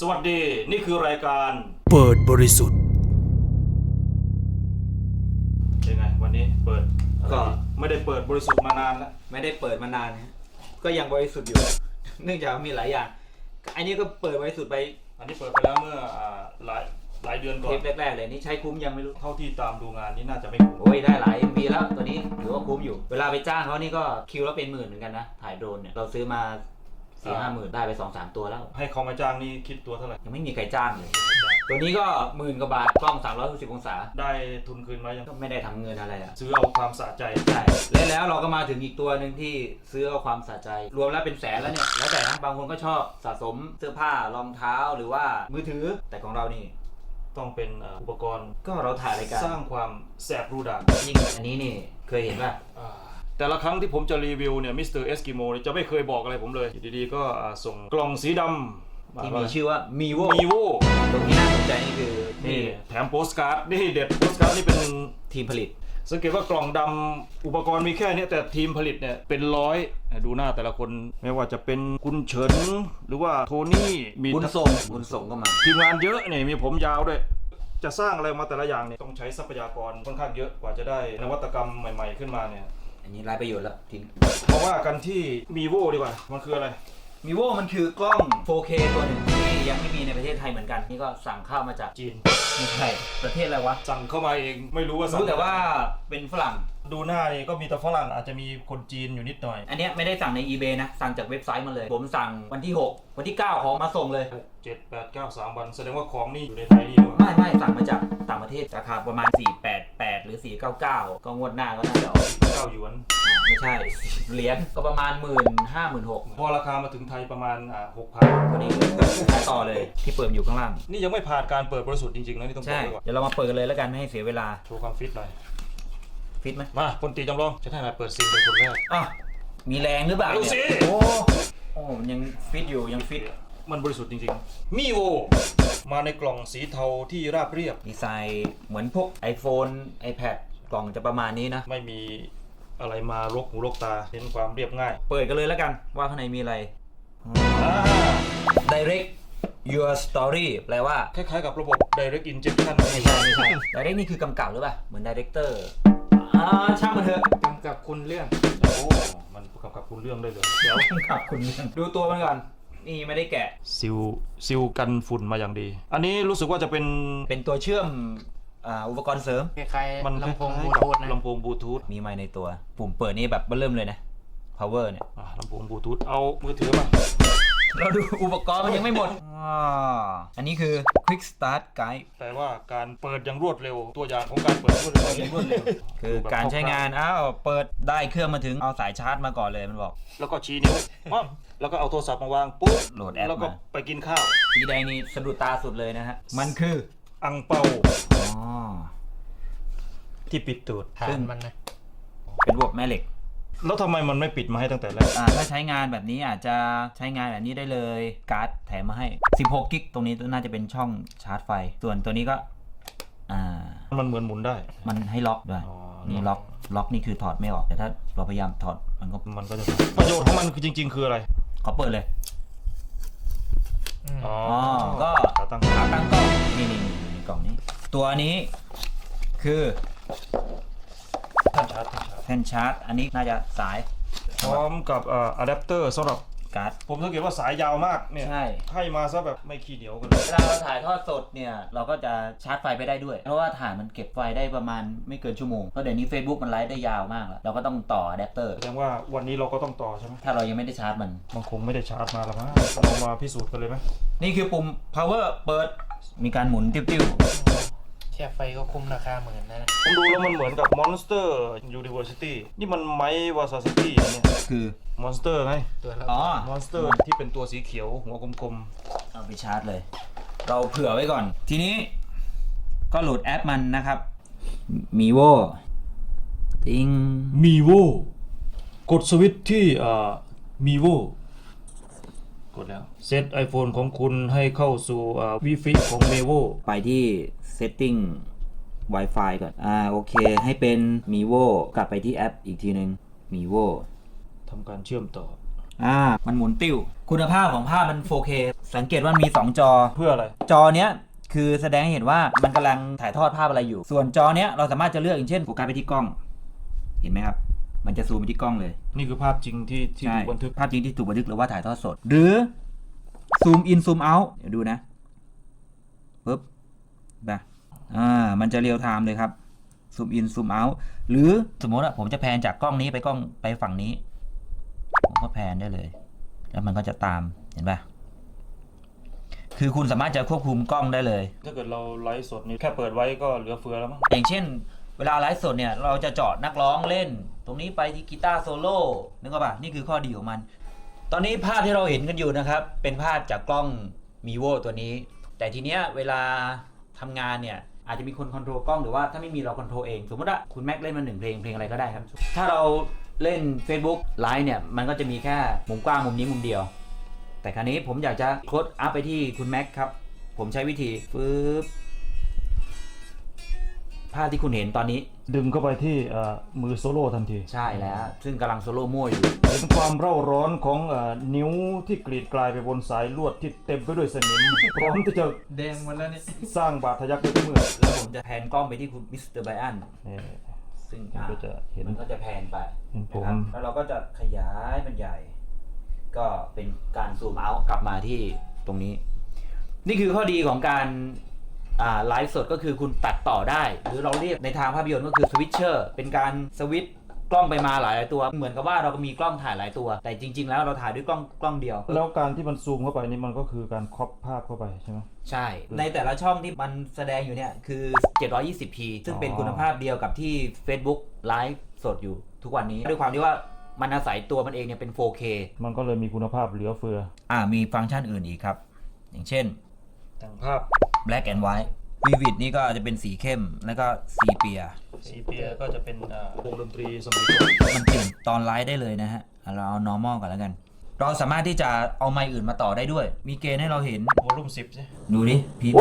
สวัสดีนี่คือรายการเปิดบริสุทธิ์ยังไงวันนี้เปิดก็ ไม่ได้เปิดบริสุทธิ์มานานแล้วไม่ได้เปิดมานานฮะก็ยังบริสุทธิ์อยู่ เนื่องจากมีหลายอย่าง อันนี้ก็เปิดบริสุทธิ์ไปอันนี้เปิดไปแล้วเมื่ออ่าหลายหลายเดือนก่อเทนปแรกๆเลยนี่ใช้คุ้มยังไม่รู้ เท่าที่ตามดูงานนี่น่าจะไม่คุ้มโอ้ยได้หลาย MV แล้วตัวนี้ถือว่าคุ้มอยู่ เวลาไปจ้างเขานี่ก็คิวละเป็นหมื่นเหมือนกันนะ ถ่ายโดรนเนี่ย เราซื้อมา สี่ห้าหมื่นได้ไปสองสามตัวแล้ว ให้เขามาจ้างนี่คิดตัวเท่าไหร่ ยังไม่มีใครจ้างเลย ตัวนี้ก็หมื่นกว่าบาทกล้อง360องศา ได้ทุนคืนไหมยังก็ไม่ได้ทำเงินอะไรอะซื้อเอาความสะใจ ใช่และแล้วเราก็มาถึงอีกตัวหนึ่งที่ซื้อเอาความสะใจ รวมแล้วเป็นแสนแล้วเนี่ย แล้วแต่นะบางคนก็ชอบสะสมเสื้อผ้ารองเท้าหรือว่ามือถือ แต่ของเรานี่ ต้องเป็นอ่าอุปกรณ์ก็เราถ่ายรายการสร้างความแสบรูด่านยิ่งอันนี้นี่เคยเห็นป่ะ อ่า แต่ละครั้งที่ผมจะรีวิวเนี่ยมิสเตอร์เอสกิโมจะไม่เคยบอกอะไรผมเลยอยู่ดีๆก็อ่าส่งกล่องสีดำที่มีชื่อว่ามีโวมีโวตรงนี้น่าสนใจนี่คือนี่นี่แถมโปสการ์ดนี่เด็ดโปสการ์ดนี่เป็นทีมผลิต สังเกตว่ากล่องดำอุปกรณ์มีแค่เนี้ยแต่ทีมผลิตเนี่ยเป็นร้อยดูหน้าแต่ละคนไม่ว่าจะเป็นคุณเฉินหรือว่าโทนี่มีบุญส่งบุญส่งก็มา ทีมงานเยอะเนี่ยมีผมยาวด้วย จะสร้างอะไรมาแต่ละอย่างเนี่ยต้องใช้ทรัพยากรค่อนข้างเยอะกว่าจะได้นวัตกรรมใหม่ ๆขึ้นมาเนี่ย อันนี้รายประโยชน์แล้วทิ้งเพราะว่ากันที่มีโวดีกว่า มันคืออะไรมีโวมันคือกล้อง 4K ตัวหนึ่ง ที่ยังไม่มีในประเทศไทยเหมือนกัน นี่ก็สั่งเข้ามาจากจีนไม่ใช่ประเทศอะไรวะสั่งเข้ามาเองไม่รู้ว่าสั่งรู้แต่ว่าเป็นฝรั่งดูหน้านี่ก็มีแต่ฝรั่งอาจจะมีคนจีนอยู่นิดหน่อย อันเนี้ยไม่ได้สั่งใน eBay นะ สั่งจากเว็บไซต์มาเลย ผมสั่งวันที่ 6 วันที่ 9 ของมาส่งเลยเจ็ดแปดเก้าสามวัน แสดงว่าของนี่อยู่ในไทยนี่ด้วยไม่ไม่สั่งมาจากต่างประเทศราคาประมาณ 488 หรือ 499 ก็งวดหน้าก็น่าจะออกเก้าหยวนอ่าไม่ใช่เหรียญก็ประมาณ1 5 0 0 0 0 6พอราคามาถึงไทยประมาณอ่าหกพันพอดีขายต่อเลย ที่เปิดอยู่ข้างล่าง นี่ยังไม่ผ่านการเปิดบริสุทธิ์จริงๆนะนี่ต้องบอใช่ กไว้ก่อนเดี๋ยวเรามาเปิดกันเลยแล้วกันไม่ให้เสียเวลา โชว์ความฟิตหน่อย ฟิตไหมมาพลตรีจำลองจะได้มาเปิดซิงเป็นคนแรก อะมีแรงหรือเปล่าดูสิ เนี่ยโอ้โอ้มันยังฟิตอยู่ยังฟิต มันบริสุทธิ์จริงๆ มีโวมาในกล่องสีเทาที่ราบเรียบ ดีไซน์เหมือนพวก iPhone iPad กล่องจะประมาณนี้นะ ไม่มีอะไรมารกหูรกตาเน้นความเรียบง่ายเปิดกันเลยแล้วกันว่าข้างในมีอะไร อ่า Direct Your Story แปลว่า คล้ายๆกับระบบ direct injection ไม่ใช่ไม่ใช่ Direct นี่คือกำกับหรือเปล่า เหมือน Director อ่าช่างมันเถอะกำกับคุณเรื่อง โอ้ มันกำกับคุณเรื่องได้เลย เดี๋ยวกำกับคุณดูตัวมันก่อน นี่ไม่ได้แกะ ซิลซิลกันฝุ่นมาอย่างดี อันนี้รู้สึกว่าจะเป็น เป็นตัวเชื่อมอ่าอุปกรณ์เสริม คล้ายมันๆลำโพงคบลูล้ายๆกับทูธนะลำโพงบลูทูธมีไมค์ในตัว ปุ่มเปิดนี่แบบเริ่มเลยนะ power เนี่ย อะลำโพงบลูทูธเอามือถือมา เราดูอุปกรณ์มันยังไม่หมดอ่าอันนี้คือ quick start guide แต่ว่าการเปิดอย่างรวดเร็วตัวอย่างของการเปิดรวดเร็วอย่างรวดเร็วคือการใช้งาน อ้าว เปิดได้เครื่องมาถึงเอาสายชาร์จมาก่อนเลยมันบอก แล้วก็ชี้นิ้วปั๊บแล้วก็เอาโทรศัพท์มาวางปุ๊บโหลดแอปแล้วก็มา ไปกินข้าว สีแดงนี่สะดุดตาสุดเลยนะฮะ มันคืออังเปาอ๋อที่ปิดตูดฐานมันนะเป็นระบบแม่เหล็ก แล้วทำไมมันไม่ปิดมาให้ตั้งแต่แรก อ่าถ้าใช้งานแบบนี้อาจจะใช้งานแบบนี้ได้เลยการ์ดแถมมาให้ 16 กิกตรงนี้น่าจะเป็นช่องชาร์จไฟ ส่วนตัวนี้ก็อ่ามันเหมือนหมุนได้ มันให้ล็อกด้วยอ๋อ นี่ล็อกล็อกนี่คือถอดไม่ออกแต่ถ้าเราพยายามถอดมันก็มันก็จะประโยชน์ของมันคือจริง ๆ คืออะไร ขอเปิดเลยอืมอ๋ออ๋อก็ ขาตั้งขาตั้งกล้องนี่นี่นี่อยู่ในกล่องนี้ ตัวนี้คือท่าน ชาร์จท่านชาร์จแท่นชาร์จ อันนี้น่าจะสายพร้อมกับอ่าอะแดปเตอร์สำหรับการ์ด ผมสังเกตว่าสายยาวมากเนี่ยใช่ ให้มาซะแบบไม่ขี้เหนียวกันเลย เวลาเราถ่ายทอดสดเนี่ย เราก็จะชาร์จไฟไปได้ด้วย เพราะว่าถ่ายมันเก็บไฟได้ประมาณไม่เกินชั่วโมง เพราะเดี๋ยวนี้ Facebook มันไลฟ์ได้ยาวมากแล้ว เราก็ต้องต่ออะแดปเตอร์ แสดงว่าวันนี้เราก็ต้องต่อใช่ไหมถ้าเรายังไม่ได้ชาร์จมัน มันคงไม่ได้ชาร์จมาแล้วมั้งเรามาพิสูจน์กันเลยไหมนี่คือปุ่ม power เปิด มีการหมุนติ้ว แค่ไฟก็คุ้มราคาหมื่นนะ ผมดูแล้วมันเหมือนกับ Monster University นี่มันไม้วาซาสกิเนี่ยๆคือ Monster ไง ตัวละอ๋อ Monster ที่เป็นตัวสีเขียวหัวกลมเอาไปชาร์จเลย เราเผื่อไว้ก่อน ทีนี้ ก็โหลดแอปมันนะครับ มีโวติงๆ Mivo กดสวิตช์ที่อ่า Mivo กดแล้วเซต iPhone ของคุณให้เข้าสู่อ่า Wi-Fi ของ Mevo ไปที่ setting Wi-Fi ก่อน อ่า โอเค ให้เป็น m i v o กลับไปที่แอปอีกทีหนึ่ง m i v o ทำการเชื่อมต่อ อ่า มันหมุนติ้ว คุณภาพของภาพมัน 4K สังเกตว่ามี 2 จอ เพื่ออะไร จอเนี้ยคือแสดงให้เห็นว่ามันกำลังถ่ายทอดภาพอะไรอยู่ ส่วนจอเนี้ยเราสามารถจะเลือกอย่างเช่นโฟกัสไปที่กล้อง เห็นไหมครับ มันจะซูมไปที่กล้องเลย นี่คือภาพจริงที่ที่ใช่ถูกบันทึก ภาพจริงที่ถูกบันทึกหรือว่าถ่ายทอดสด หรือซูมอินซูมเอาเดี๋ยวดูนะปึ๊บนะอ่ามันจะเรียลไทม์เลยครับซูมอินซูมเอาหรือสมมติว่าผมจะแพนจากกล้องนี้ไปกล้องไปฝั่งนี้ผมก็แพนได้เลย แล้วมันก็จะตามเห็นปะคือคุณสามารถจะควบคุมกล้องได้เลย ถ้าเกิดเราไลฟ์สดนี่แค่เปิดไว้ก็เหลือเฟือแล้วมั้ง อย่างเช่น เวลาไลฟ์สดเนี่ยเราจะเจาะนักร้องเล่น ตรงนี้ไปที่กีตาร์โซโล่นึกออกปะนี่คือข้อดีของมัน ตอนนี้ภาพที่เราเห็นกันอยู่นะครับ เป็นภาพจากกล้อง m ี v o ตัวนี้ แต่ทีเนี้ยเวลาทำงานเนี่ยอาจจะมีคนคอนโทรลกล้องหรือว่าถ้าไม่มีเราคอนโทรลเอง สมมติว่าคุณแม็กเล่นมาหนึ่งเพลงเพลงอะไรก็ได้ครับ ถ้าเราเล่น Facebook ไลฟ์เนี่ย มันก็จะมีแค่มุมกว้างมุมนี้มุมเดียว แต่คราวนี้ผมอยากจะโคดอัพไปที่คุณแม็กครับ ผมใช้วิธีฟืบภาพที่คุณเห็นตอนนี้ ดึงเข้าไปที่เอ่อมือโซโล่ทันทีใช่แล้ว ซึ่งกำลังโซโล่มั่วอยู่ เห็นความเร่าร้อนของเอ่อนิ้วที่กรีดกลายไปบนสายลวดที่เต็มไปด้วยสนิม พร้อมที่จะแดงหมดแล้วเนี่ยสร้างบาดทะยักได้ทุกเมื่อแล้วผมจะแพนกล้องไปที่คุณมิสเตอร์ไบอันนี่ ซึ่งมันก็จะเห็นมันก็จะแพนไปเห็นผมนะครับแล้วเราก็จะขยายมันใหญ่ ก็เป็นการซูมเอาท์กลับมาที่ตรงนี้ นี่คือข้อดีของการอ่า ไลฟ์สดก็คือคุณตัดต่อได้ หรือเราเรียกในทางภาพยนตร์ก็คือสวิตเชอร์เป็นการสวิตช์กล้องไปมาหลายๆตัว เหมือนกับว่าเราก็มีกล้องถ่ายหลายตัว แต่จริง ๆ แล้วเราถ่ายด้วยกล้องกล้องเดียว แล้วการที่มันซูมเข้าไปนี่มันก็คือการครอปภาพเข้าไปใช่ไหมใช่ ในแต่ละช่องที่มันแสดงอยู่เนี่ยคือ 720p ซึ่งเป็นอ๋อคุณภาพเดียวกับที่ Facebook ไลฟ์สดอยู่ทุกวันนี้ด้วยความที่ว่ามันอาศัยตัวมันเองเนี่ยเป็น 4K มันก็เลยมีคุณภาพเหลือเฟือ อ่ามีฟังก์ชันอื่นอีกครับ อย่างเช่น แต่งภาพ black and white vivid นี่ก็จะเป็นสีเข้มแล้วก็สีเปีย สีเปียก็จะเป็นอ่าวงดนตรีสมัยก่อนมันเปลี่ยนตอนไลฟ์ได้เลยนะฮะอะเราเอา normal ก่อนแล้วกัน เราสามารถที่จะเอาไมค์อื่นมาต่อได้ด้วย มีเกณฑ์ให้เราเห็น วอลุ่มสิบใช่ดูดิพี่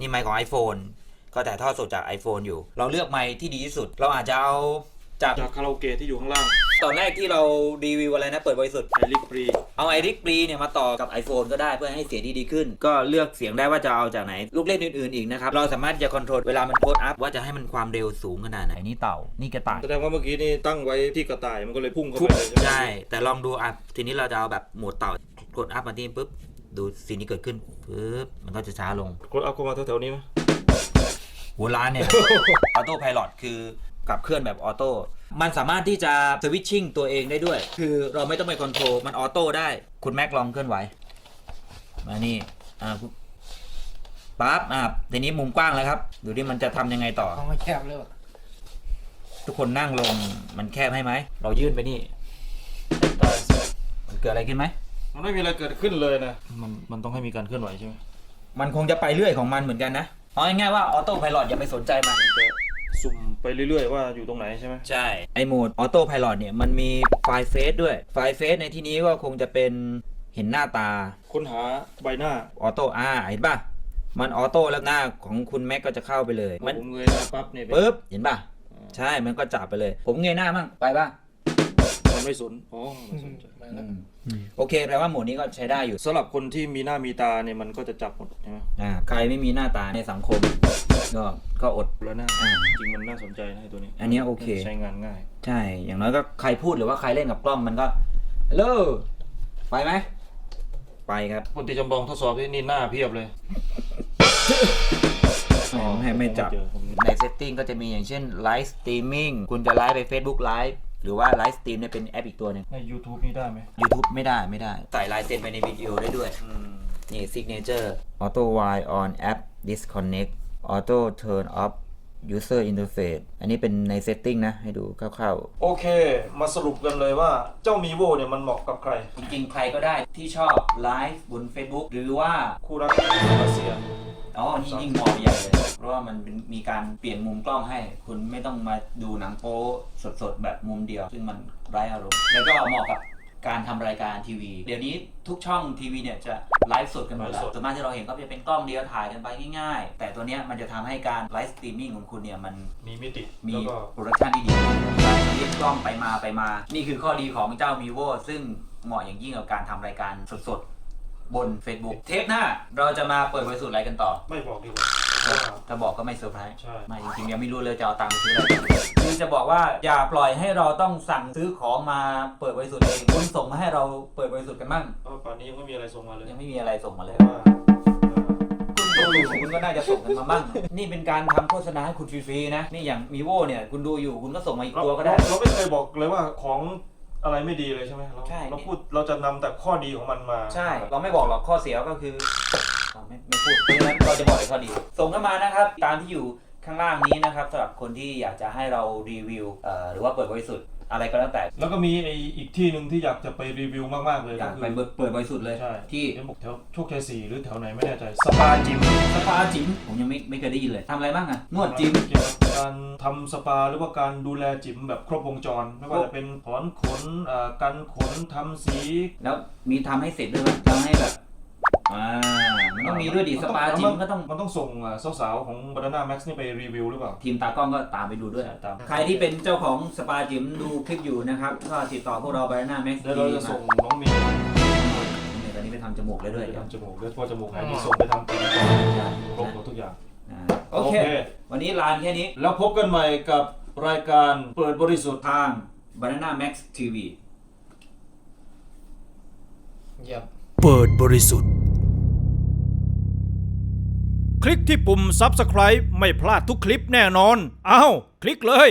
นี่ไมค์ของ iPhone ก็ถ่ายทอดสดจาก iPhone อยู่ เราเลือกไมค์ที่ดีที่สุด เราอาจจะเอาจากจากคาราโอเกะที่อยู่ข้างล่าง ตอนแรกที่เรารีวิวอะไรนะเปิดบริสุทธิ์ไอริกปรีเอาไอริกปรีเนี่ยมาต่อกับ iPhone ก็ได้เพื่อให้เสียงที่ดีขึ้น ก็เลือกเสียงได้ว่าจะเอาจากไหน ลูกเล่นอื่นๆอีกนะครับ เราสามารถจะคอนโทรลเวลามันโพสอัพว่าจะให้มันความเร็วสูงขนาดไหนนี่เต่านี่กระต่ายแสดงว่าเมื่อกี้นี่ตั้งไว้ที่กระต่ายมันก็เลยพุ่งเข้าไปเลยใช่ไหมใช่แต่ลองดูอะทีนี้เราจะเอาแบบโหมดเต่ากดอัพมาที่ปุ๊บดูสิ่งที่เกิดขึ้นปุ๊บมันก็จะช้าลงกดเอาเข้ามาแถวๆนี้ไหมหัวร้านเนี่ยออโต้พาย t คือ ขับเคลื่อนแบบออโต้มันสามารถที่จะสวิตชิ่งตัวเองได้ด้วย คือเราไม่ต้องไปคอนโทรลมันออโต้ได้ คุณแม็กลองเคลื่อนไหว มานี่อ่าปุ๊บปั๊บอ่าทีนี้มุมกว้างแล้วครับ ดูดิมันจะทำยังไงต่อของมันแคบเลยว่ะทุกคนนั่งลงมันแคบให้ไหม เรายื่นไปนี่มันเกิดอะไรขึ้นไหมมันไม่มีอะไรเกิดขึ้นเลยนะ มันมันต้องให้มีการเคลื่อนไหวใช่ไหมมันคงจะไปเรื่อยของมันเหมือนกันนะเอาง่ายๆว่าออโต้พาย t อย่าไปสนใจมันจะ สุ่มไปเรื่อยๆ ว่าอยู่ตรงไหนใช่ไหมใช่ ไอโหมดออโต้พาย t เนี่ยมันมีไฟล์เฟซด้วย ไฟล์เฟซในที่นี้ก็คงจะเป็นเห็นหน้าตาค้นหาใบหน้าออโต้อ่าเห็นป่ะมันออโต้แล้วหน้าของคุณแม็กก็จะเข้าไปเลย มันผมเงยหน้าปั๊บเนี่ยเป็นปึ๊บเห็นป่ะใช่มันก็จับไปเลย ผมเงยหน้ามั่งไปป่ะมันไม่สนอ๋อไม่สนใจมาอืแล้วมโอเคแปลว่าโหมดนี้ก็ใช้ได้อยู่สำหรับคนที่มีหน้ามีตาเนี่ยมันก็จะจับหมดใช่ไหมอ่าใครไม่มีหน้าตาในสังคม ก็ก็อด แล้วหน้าอ่าจริงมันน่าสนใจนะไอ้ตัวนี้อันเนี้ยโอเค ใช้งานง่าย ใช่ อย่างน้อยก็ใครพูดหรือว่าใครเล่นกับกล้องมันก็ฮัลโหลไปไหม ไปครับคนที่จำลองทดสอบที่นี่หน้าเพียบเลยให้ไม่จับผเจอผมในเซตติ้งก็จะมีอย่างเช่นไลฟ์สตรีมมิ่งคุณจะไลฟ์ไป Facebook Live หรือว่าไลฟ์สตรีมเนี่ยเป็นแอปอีกตัวหนึง ใน YouTube นี่ได้ไหม YouTube ไม่ได้ไม่ได้ ใส่ลายเซ็นไปในวิดีโอได้ด้วย นี่ Signature Auto Y on App Disconnect Auto Turn Off User Interface อันนี้เป็นในเซตติ้งนะ ให้ดูคร่าวโอเค มาสรุปกันเลยว่าเจ้ามีโวเนี่ยมันเหมาะกับใครๆจริงๆ ใครก็ได้ที่ชอบไลฟ์บน Facebook หรือว่า คู่รักรัสเซีย อ๋อ นี่ยิ่งเหมาะใหญ่เลย เพราะว่ามันเป็นมีการเปลี่ยนมุมกล้องให้ คุณไม่ต้องมาดูหนังโป๊สดๆ แบบมุมเดียว ซึ่งมันไร้อารมณ์ แล้วก็เหมาะกับ การทำรายการทีวี เดี๋ยวนี้ทุกช่องทีวีเนี่ยจะไลฟ์สดกันหมดแล้วไลฟ์สดส่วนมากที่เราเห็นก็จะเป็นกล้องเดียวถ่ายกันไปง่ายๆ แต่ตัวเนี้ยมันจะทำให้การไลฟ์สตรีมมิ่งของคุณเนี่ยมัน มีมิติมีแล้วก็โปรดักชันที่ดีการเรียกกล้องไปมาไปมา นี่คือข้อดีของเจ้า m ี v o ซึ่งเหมาะอย่างยิ่งกับการทำรายการสดๆ บน Facebook เทปหน้าเราจะมาเปิดบริสุทธิ์อะไรกันต่อ ไม่บอกดีกว่าเพราะว่า ถ้าบอกก็ไม่เซอร์ไพรส์ใช่ ไม่จริงๆยังไม่รู้เลยจะเอาตังค์ไปซื้ออะไรคือจะบอกว่าอย่าปล่อยให้เราต้องสั่งซื้อของมาเปิดบริสุทธิ์เองคุณส่งมาให้เราเปิดบริสุทธิ์กันมั่งเพราะป่านนี้ยังไม่มีอะไรส่งมาเลยยังไม่มีอะไรส่งมาเลยเพราะว่าคุณดูอยู่คุณก็น่าจะส่งกันมาบ้าง นี่เป็นการทำโฆษณาให้คุณฟรีๆนะ นี่อย่างมีโวเนี่ย คุณดูอยู่คุณก็ส่งมาอีกเราตัวก็ได้ เราไม่เคยบอกเลยว่าของ อะไรไม่ดีเลยใช่ไหมเราใช่ เราพูดเราจะนำแต่ข้อดีของมันมาใช่ เราไม่บอกหรอกข้อเสียก็คือเราไม่ไม่พูดเพราะฉะนั้นเราจะบอกแต่ข้อดี ส่งเข้ามานะครับ ตามที่อยู่ข้างล่างนี้นะครับสำหรับคนที่อยากจะให้เรารีวิวเอ่อหรือว่าเปิดบริสุทธิ์อะไรก็แล้วแต่แล้วก็มีไออีกที่หนึ่งที่อยากจะไปรีวิวมากๆเลยอยากก็ไปคือเปิดบริสุทธิ์เลยใช่ที่เดี๋ยวบอกแถวโชคชัยสี่หรือแถวไหนไม่แน่ใจสปาจิมสปาจิ๋มผมยังไม่ไม่เคยได้ยินเลยทำอะไรบ้างอะนวดจิ๋มเกี่ยวกับ การทำสปาหรือว่าการดูแลจิมแบบครบวงจร ไม่ว่าจะเป็นถอนขนอ่ากันขนทำสีแล้วมีทำให้เสร็จด้วยไหมทำให้แบบอ่ามันต้องมีด้วยดิสปาจิ๋มก็ต้องมันต้องส่งอ่าสาวๆของ Banana Max นี่ไปรีวิวหรือเปล่า ทีมตากล้องก็ตามไปดูด้วย ตาม ใครที่เป็นเจ้าของสปาจิ๋มดูคลิปอยู่นะครับ ก็ติดต่อพวกเราไปหน้าแม็กซ์เดี๋ยวเราจะส่งน้องเมย์ตอนนี้ไปทำจมูกเลยด้วยไปเดี๋ยวทำจมูกด้วยเพราะจมูกหายดีส่งไปทำผมก่อนครบหมดทุกอย่าง อ่าโอเค วันนี้ลานแค่นี้ แล้วพบกันใหม่กับรายการเปิดบริสุทธิ์ทาง Banana Max TV เยี่ยม เปิดบริสุทธิ์ คลิกที่ปุ่ม Subscribe ไม่พลาดทุกคลิปแน่นอนอ้าวคลิกเลย